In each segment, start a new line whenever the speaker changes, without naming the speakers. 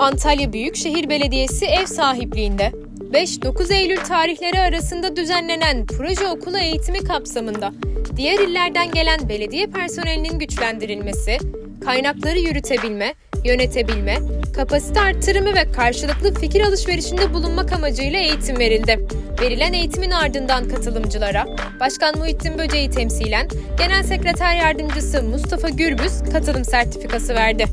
Antalya Büyükşehir Belediyesi ev sahipliğinde 5-9 Eylül tarihleri arasında düzenlenen proje okulu eğitimi kapsamında diğer illerden gelen belediye personelinin güçlendirilmesi, kaynakları yürütebilme, yönetebilme, kapasite arttırımı ve karşılıklı fikir alışverişinde bulunmak amacıyla eğitim verildi. Verilen eğitimin ardından katılımcılara Başkan Muhittin Böceği temsilen Genel Sekreter Yardımcısı Mustafa Gürbüz katılım sertifikası verdi.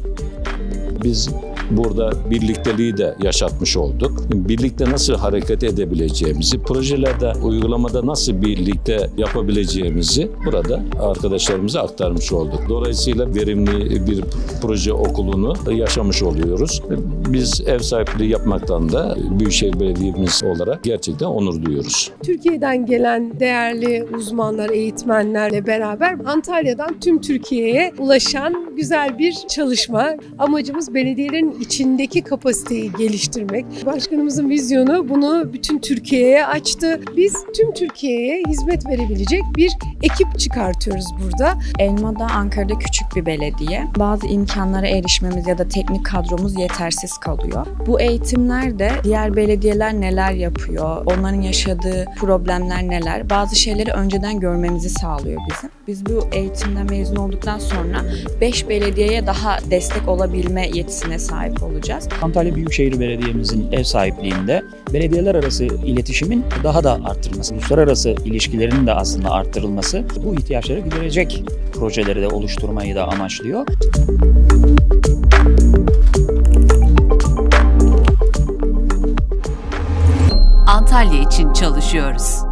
Biz burada birlikteliği de yaşatmış olduk. Birlikte nasıl hareket edebileceğimizi, projelerde, uygulamada nasıl birlikte yapabileceğimizi burada arkadaşlarımıza aktarmış olduk. Dolayısıyla verimli bir proje okulunu yaşamış oluyoruz. Biz ev sahipliği yapmaktan da Büyükşehir Belediye'miz olarak gerçekten onur duyuyoruz.
Türkiye'den gelen değerli uzmanlar, eğitmenlerle beraber Antalya'dan tüm Türkiye'ye ulaşan güzel bir çalışma. Amacımız belediyelerin içindeki kapasiteyi geliştirmek. Başkanımızın vizyonu bunu bütün Türkiye'ye açtı. Biz tüm Türkiye'ye hizmet verebilecek bir ekip çıkartıyoruz burada.
Elmada Ankara'da küçük bir belediye. Bazı imkanlara erişmemiz ya da teknik kadromuz yetersiz kalıyor. Bu eğitimlerde diğer belediyeler neler yapıyor, onların yaşadığı problemler neler, bazı şeyleri önceden görmemizi sağlıyor bizim. Biz bu eğitimden mezun olduktan sonra 5 belediyeye daha destek olabilme yetisine sahip olacağız.
Antalya Büyükşehir Belediye'mizin ev sahipliğinde belediyeler arası iletişimin daha da arttırılması, uluslararası ilişkilerin de aslında arttırılması bu ihtiyaçları giderecek projeleri de oluşturmayı da amaçlıyor.
Antalya için çalışıyoruz.